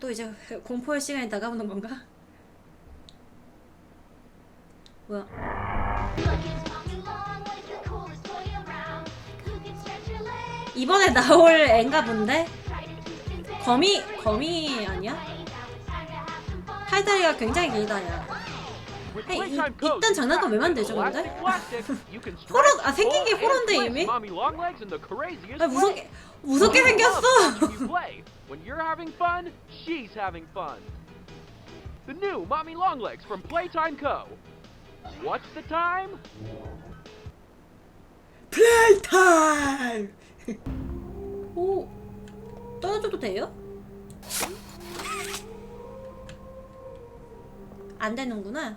또 이제 공포할 시간이 다가오는 건가? 뭐야? 이번에 나올 앤가 본데? 거미, 거미 아니야? 팔다리가 굉장히 길다, 야. 아니, 이, 이딴 장난감 왜 만들죠 근데? 호러 아 생긴 게 호러인데 이미? 아 무섭게 무섭게 생겼어. When you're having fun, she's having fun. The new Mommy Longlegs from Playtime Co. What's the time? Playtime. 오 떨어져도 돼요? 안 되는구나.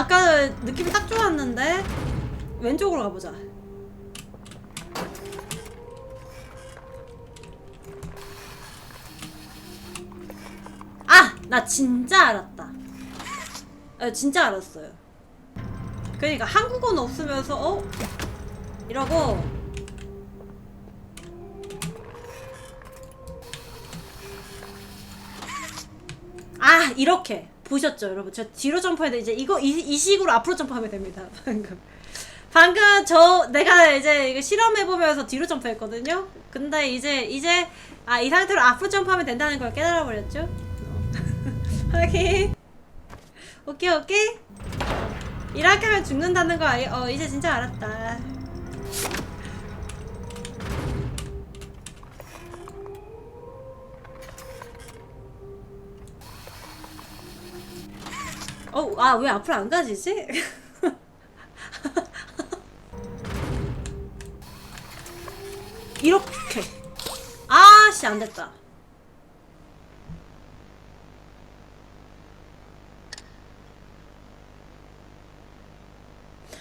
아까 느낌이 딱 좋았는데? 왼쪽으로 가보자. 아! 나 진짜 알았다. 아, 진짜 알았어요. 그러니까 한국어는 없으면서, 어? 이러고. 아, 이렇게. 보셨죠, 여러분? 저 뒤로 점프해도 이제 이거, 이, 이 식으로 앞으로 점프하면 됩니다. 방금. 방금 저, 내가 이제 이거 실험해 보면서 뒤로 점프했거든요? 근데 이제, 이제, 아, 이 상태로 앞으로 점프하면 된다는 걸 깨달아 버렸죠? 어. 확인. 오케이, 오케이. 이렇게 하면 죽는다는 거 아니, 어, 이제 진짜 알았다. 어, 아, 왜 앞으로 안 가지지? 이렇게. 아 씨, 안 됐다.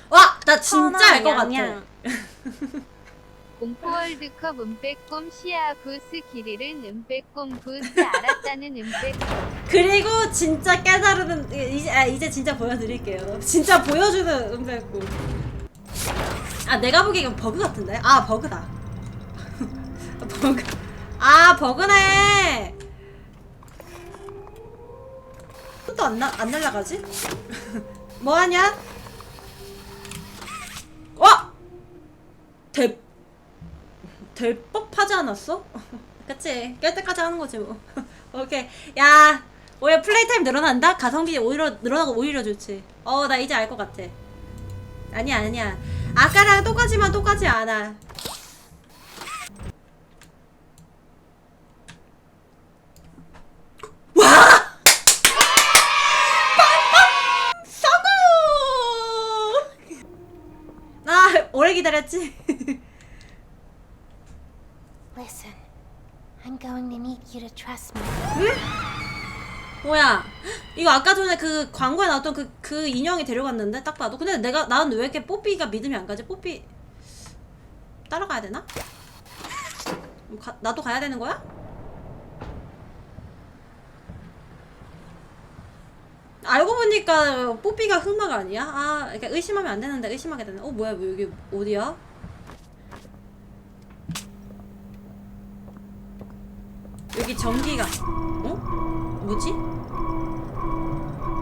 와! 나 진짜 알 것 같아. 공포 월드컵 은빼꼼 시아 부스 길이를 은빼꼼 부스 알았다는 은빼꼼 그리고 진짜 깨달은 이제 아, 이제 진짜 보여드릴게요. 진짜 보여주는 음배고. 아 내가 보기엔 버그 같은데? 아 버그다. 버그. 아 버그네. 또 안 나, 안 날라가지? 뭐 하냐? 와! 대, 될 법하지 않았어? 그치? 깰 때까지 하는 거지 뭐. 오케이. 야, 오히려 플레이 타임 늘어난다? 가성비 오히려 늘어나고 오히려 좋지. 어, 나 이제 알 것 같아. 아니야, 아니야. 아까랑 똑같지만 똑같지 않아. 와! 성공! 아, 오래 기다렸지? Listen, I'm going to need you to trust me. 뭐야? 이거 아까 전에 그 광고에 나왔던 그, 그 인형이 데려갔는데? 딱 봐도. 근데 내가, 나는 왜 이렇게 뽀삐가 믿음이 안 가지? 뽀삐. 따라가야 되나? 뭐 가, 나도 가야 되는 거야? 알고 보니까 뽀삐가 흑마가 아니야? 아, 그러니까 의심하면 안 되는데 의심하게 되네. 어, 뭐야, 뭐 여기 어디야? 여기 전기가, 어? 뭐지?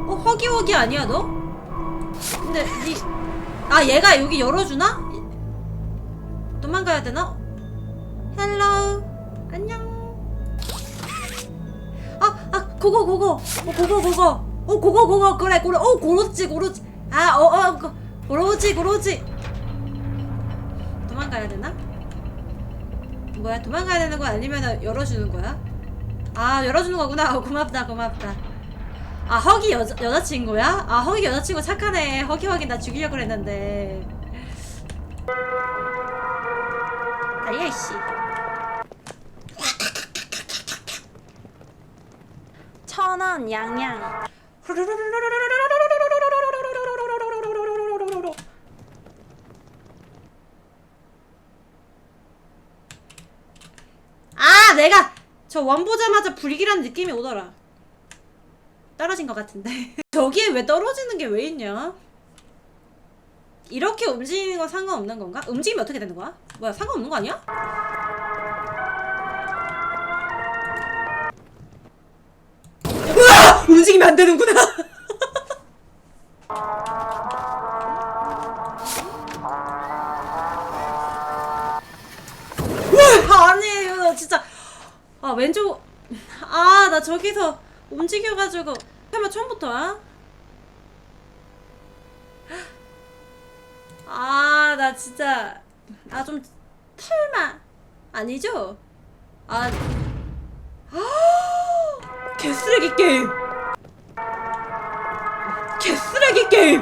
어 허기허기 아니야 너? 근데 니... 아 얘가 여기 열어주나? 도망가야 되나? 헬로 안녕 아! 아 그거 그거 어 그거 그거 어 그거 그거 그래 그래 어 그렇지 그렇지 아 어어 그, 그렇지 그렇지 도망가야 되나? 뭐야 도망가야 되는 거 아니면 열어주는 거야? 아 열어주는 거구나. 어, 고맙다 고맙다. 아 허기 여자, 여자친구야? 아 허기 여자친구 착하네. 허기 허기 나 죽이려고 그랬는데. 아예 씨. 천원 양양. 아 내가 저 원 보자마자 불길한 느낌이 오더라 떨어진 것 같은데 저기에 왜 떨어지는 게 왜 있냐 이렇게 움직이는 건 상관없는 건가? 움직이면 어떻게 되는 거야? 뭐야 상관없는 거 아니야? 으아! 움직이면 안 되는구나 왼쪽 아 나 저기서 움직여가지고 설마 처음부터야? 아 나 진짜 아좀 설마 아니죠? 아 개쓰레기 게임 개쓰레기 게임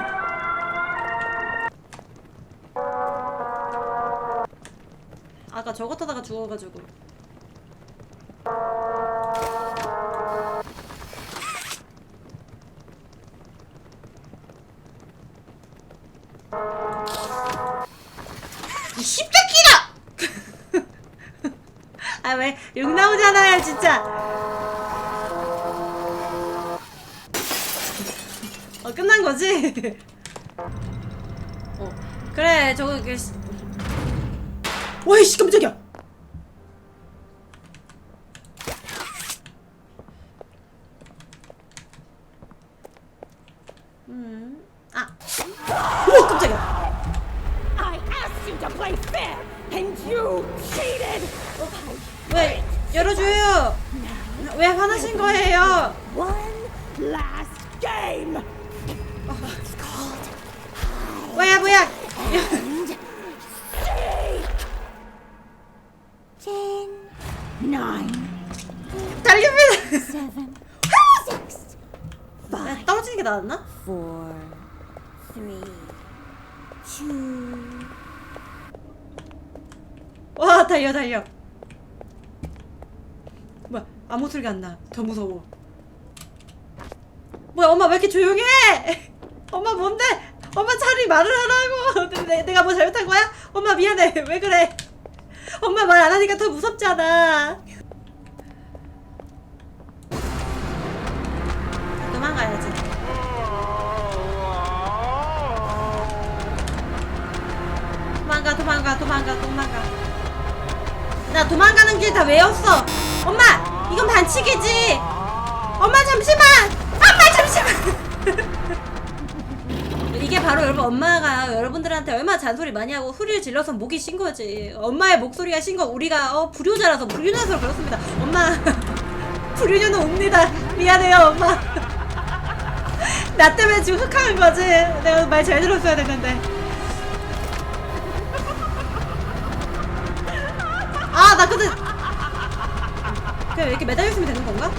아까 저거 타다가 죽어가지고 끝난 거지? 어 그래 저거 그 시- 와이씨 깜짝이야 달려 달려. 뭐야 아무 소리가 안 나. 더 무서워. 뭐야 엄마 왜 이렇게 조용해? 엄마 뭔데? 엄마 차라리 말을 하라고. 내, 내가 뭐 잘못한 거야? 엄마 미안해. 왜 그래? 엄마 말 안 하니까 더 무섭잖아. 도망가야지. 도망가 도망가 도망가 도망가 나 도망가는 길 다 외웠어. 엄마 이건 반칙이지. 엄마 잠시만. 엄마 잠시만. 이게 바로 여러분 엄마가 여러분들한테 얼마나 잔소리 많이 하고 소리를 질러서 목이 쉰 거지. 엄마의 목소리가 쉰 거 우리가 어 불효자라서 불효자라서 그렇습니다. 엄마 불효자는 옵니다. 미안해요 엄마. 나 때문에 지금 흑하는 거지. 내가 말 잘 들었어야 됐는데 그냥 이렇게 매달려 있으면 되는 건가?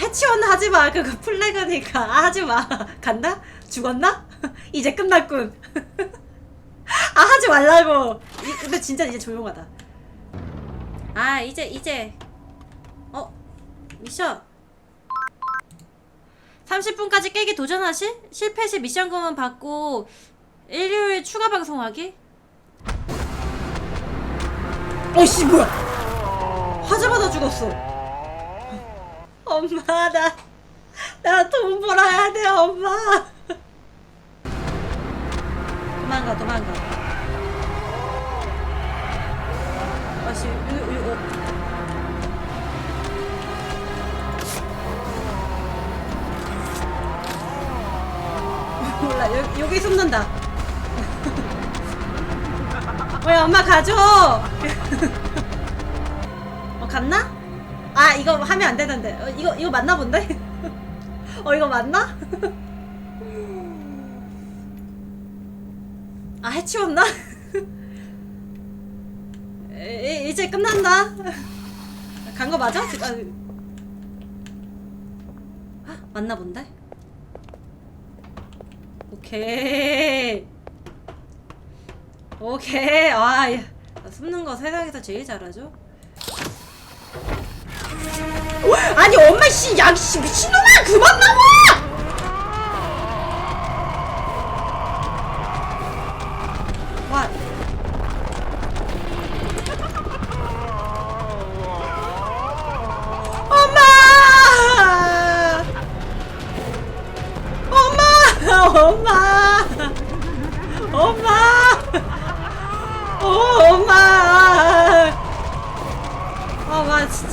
해치원 하지 마. 그거 플래그니까 아, 하지 마. 간다? 죽었나? 이제 끝났군. 아, 하지 말라고. 이, 근데 진짜 이제 조용하다. 아, 이제 이제 어 미션 30분까지 깨기 도전하실? 실패 시 미션금은 받고 일요일 추가 방송하기? 어이씨 뭐야 하자마자 죽었어. 엄마 나 나 돈 벌어야 돼 엄마. 도망가 도망가. 아씨 어. 몰라 여, 여기 숨는다. 왜 엄마 가져 어 갔나? 아 이거 하면 안 되는데 어, 이거 이거 맞나 본데? 어 이거 맞나? 아 해치웠나? 에, 이제 끝난다 간 거 맞아? 지금 아, 아, 맞나 본데? 오케이 오케이 아 예. 숨는 거 세상에서 제일 잘하죠? 아니 엄마 씨, 야, 씨 미친놈아 그만 나와!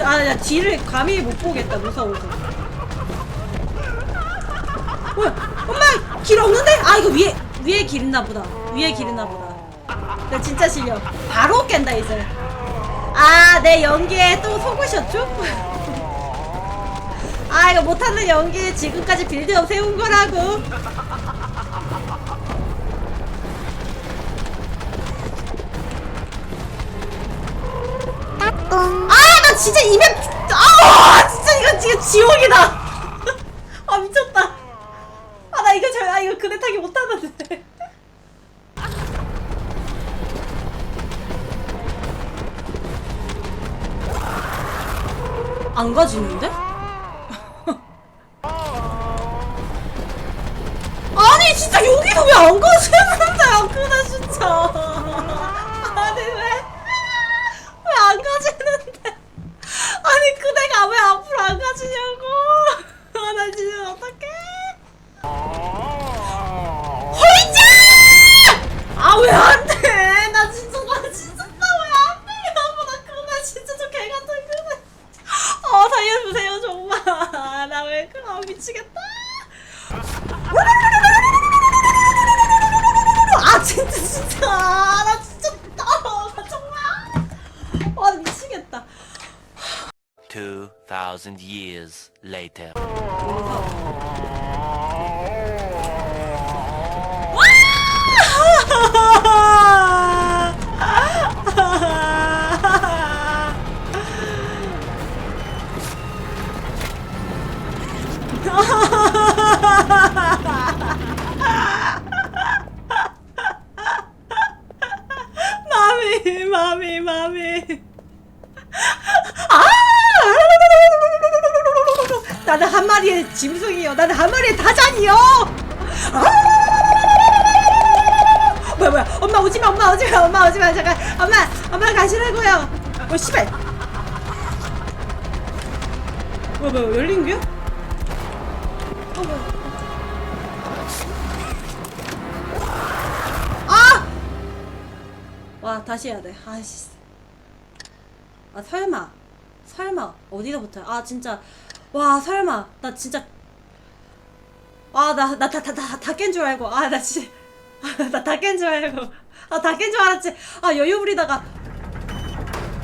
진짜. 아, 야, 뒤를 감히 못 보겠다. 무서워서. 뭐야? 엄마! 길 없는데? 아, 이거 위에, 위에 길 있나 보다. 위에 길 있나 보다. 나 진짜 실력. 바로 깬다, 이제. 아, 내 연기에 또 속으셨죠? 아, 이거 못하는 연기 지금까지 빌드업 세운 거라고. 진짜 이맵, 아, 진짜 이거 지금 지옥이다. 아, 미쳤다. 아, 나 이거 저, 아, 이거 그네 타기 못하는데. 안 가지는데? 아니 진짜 여기도 왜 안 가지는데 안 그네 진짜 아니 왜 왜 안 가지는데 아니 그대가 왜 앞으로 안 가지 뭐야 뭐야. 엄마 오지마 엄마 오지마 엄마 오지마. 잠깐. 엄마 엄마 가시라고요. 어 씨발. 뭐야 뭐야 열린 겨? 어 뭐야. 아! 와 다시 해야 돼. 아씨. 아 설마. 설마. 어디서부터? 아 진짜. 와 설마. 나 진짜. 아 나 나 다 다 다 다 깬 줄 알고. 아 나 진짜 나다 깬 줄 알고. 아다 깬 줄 알았지. 아 여유 부리다가.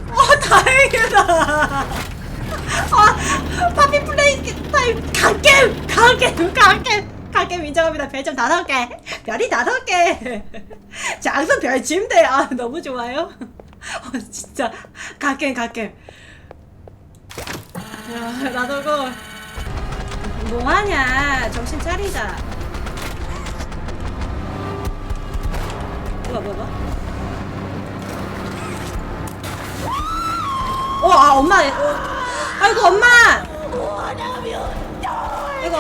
아 다행이다. 아 파피 플레이 타임. 강겜 강겜 강겜 강겜 인정합니다. 별점 다섯 개. 별이 다섯 개. 장선 별침대. 아 너무 좋아요. 어, 진짜. 강겜 강겜 야 나도고 뭐하냐. 정신 차리자 뭐야 뭐야 뭐야 어, 아, 엄마. 어, 아이고, 엄마. 아이고,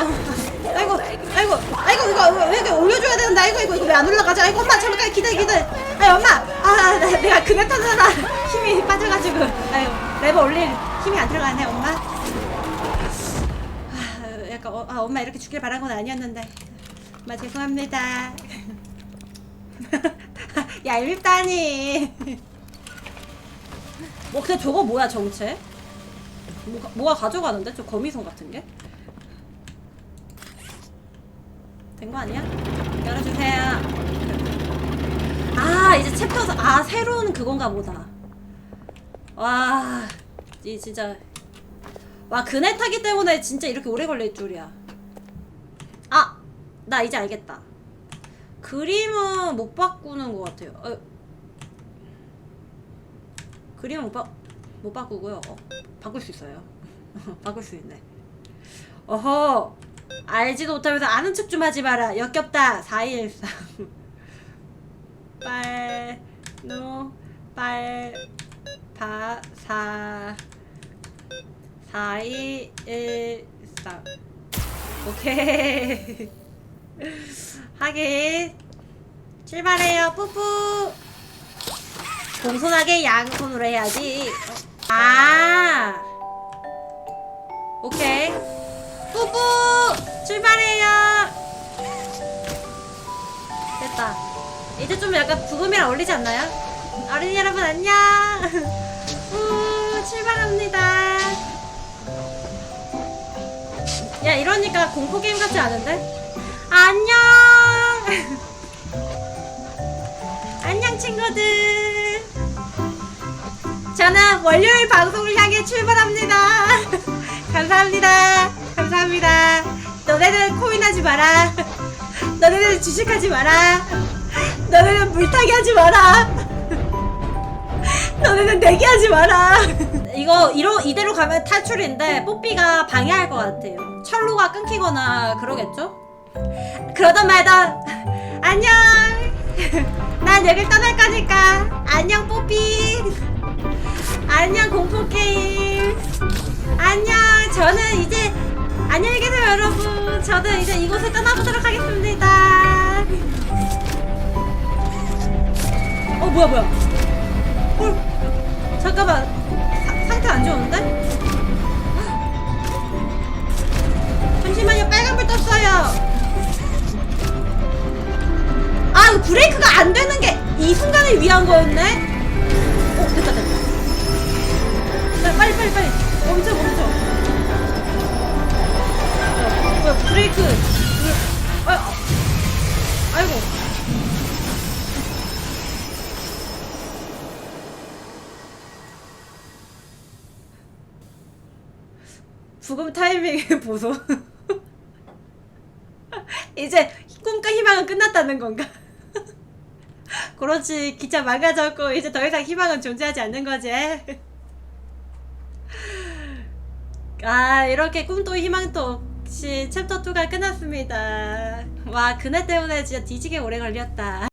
아이고, 아이고, 아이고, 이거 왜 이렇게 올려줘야 되는데, 아이고, 이거, 이거 왜 안 올라가지? 아이고, 엄마, 잠깐 기다려, 기다려. 아이, 엄마. 아, 나- 내가 그네 타느라 힘이 빠져가지고. 아이고, 레버 올릴 힘이 안 들어가네, 엄마. 아, 약간, 어, 아, 엄마 이렇게 죽길 바란 건 아니었는데. 엄마, 죄송합니다. 얄밉다니. 뭐 근데 저거 뭐야 정체? 뭐가, 뭐가 가져가는데? 저 거미손 같은 게? 된 거 아니야? 열어주세요 아 이제 챕터 사- 아 새로운 그건가 보다 와 이 진짜 와 그네 타기 때문에 진짜 이렇게 오래 걸릴 줄이야 아 나 이제 알겠다 그림은 못 바꾸는 것 같아요 어, 그림은 못, 바, 못 바꾸고요. 어, 바꿀 수 있어요. 바꿀 수 있네. 어허! 알지도 못하면서 아는 척 좀 하지 마라. 역겹다. 4213. 빨, 노, 8 바, 4 4 2 1 4 오케이 하긴 출발해요 뿌뿌 공손하게 양손으로 해야지. 어. 아. 오케이. 뿌뿌 출발해요. 됐다. 이제 좀 약간 부금이랑 어울리지 않나요? 어린이 여러분 안녕! 우 출발합니다. 야 이러니까 공포 게임 같지 않은데? 안녕. 안녕 친구들. 저는 월요일 방송을 향해 출발합니다. 감사합니다. 감사합니다. 너네들 코인하지 마라. 너네들 주식하지 마라. 너네는 물타기 하지 마라. 너네는 내기하지 마라. 이거 이로, 이대로 가면 탈출인데 뽀삐가 방해할 것 같아요. 철로가 끊기거나 그러겠죠? 그러던 말던 안녕. 난 여길 떠날 거니까 안녕 뽀삐. 안녕 공포게임. 안녕. 저는 이제 안녕히 계세요 여러분. 저는 이제 이곳을 떠나보도록 하겠습니다. 어 뭐야 뭐야. 헐 잠깐만. 사- 상태 안 좋은데? 브레이크가 안 되는 게 이 순간을 위한 거였네? 어 됐다 됐다. 자, 빨리 빨리 빨리. 멈춰 멈춰. 어, 뭐야 브레이크. 아, 아, 아이고. 부금 타이밍 보소. 이제 꿈과 희망은 끝났다는 건가? 그렇지 기차 망가졌고 이제 더 이상 희망은 존재하지 않는 거지. 아 이렇게 꿈도 희망도 없이 챕터 2가 끝났습니다. 와 그네 때문에 진짜 뒤지게 오래 걸렸다